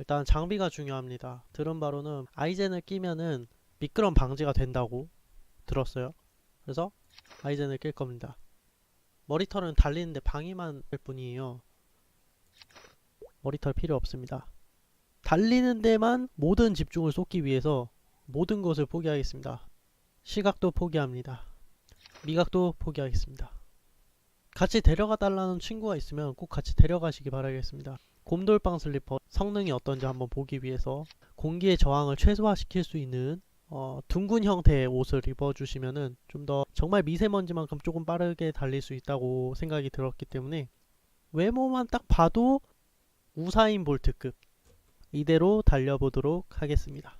일단 장비가 중요합니다. 들은 바로는 아이젠을 끼면은 미끄럼 방지가 된다고 들었어요. 그래서 아이젠을 낄 겁니다. 머리털은 달리는데 방해만 할 뿐이에요. 머리털 필요 없습니다. 달리는 데만 모든 집중을 쏟기 위해서 모든 것을 포기하겠습니다. 시각도 포기합니다. 미각도 포기하겠습니다. 같이 데려가 달라는 친구가 있으면 꼭 같이 데려가시기 바라겠습니다. 곰돌빵 슬리퍼 성능이 어떤지 한번 보기 위해서 공기의 저항을 최소화시킬 수 있는 어, 둥근 형태의 옷을 입어주시면은 좀 더 정말 미세먼지만큼 조금 빠르게 달릴 수 있다고 생각이 들었기 때문에 외모만 딱 봐도 우사인 볼트급 이대로 달려보도록 하겠습니다.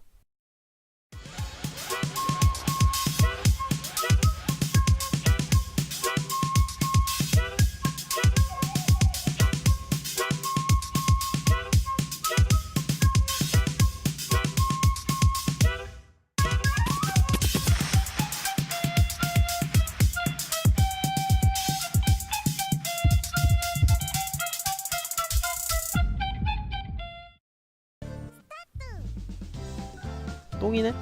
똥이네?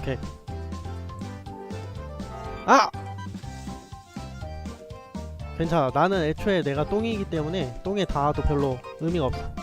오케이. 아! 괜찮아. 나는 애초에 내가 똥이기 때문에 똥에 닿아도 별로 의미가 없어.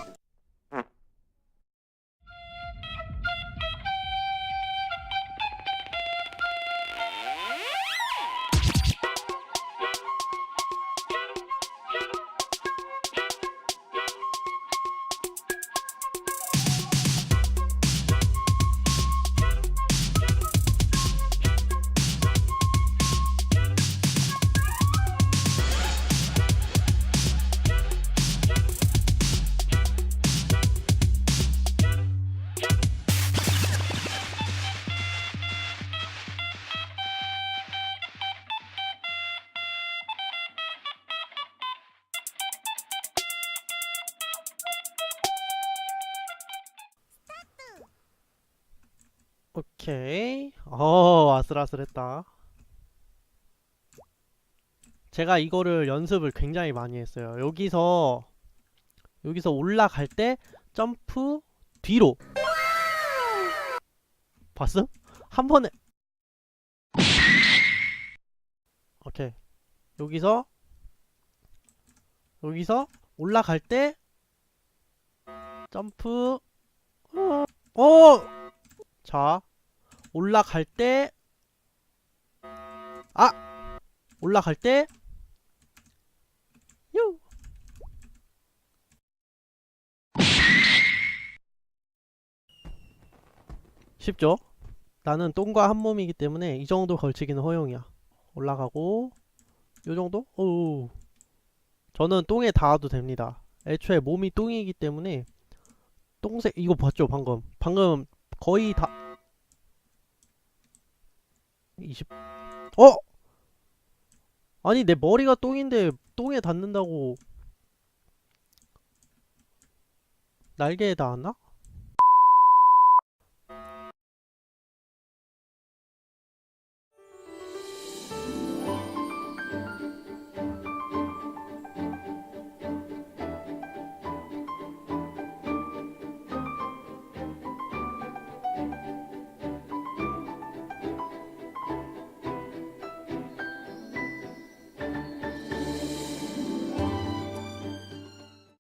오케이. 어, 아슬아슬했다. 제가 이거를 연습을 굉장히 많이 했어요. 여기서 여기서 올라갈 때 점프 뒤로. 봤어? 한 번에 오케이. 여기서 여기서 올라갈 때 점프 어, 어! 자, 올라갈 때, 아! 올라갈 때, 요! 쉽죠? 나는 똥과 한 몸이기 때문에 이 정도 걸치기는 허용이야. 올라가고, 요 정도? 오. 저는 똥에 닿아도 됩니다. 애초에 몸이 똥이기 때문에, 똥색, 이거 봤죠, 방금? 방금 거의 다 20. 어? 아니 내 머리가 똥인데 똥에 닿는다고 날개에 닿았나?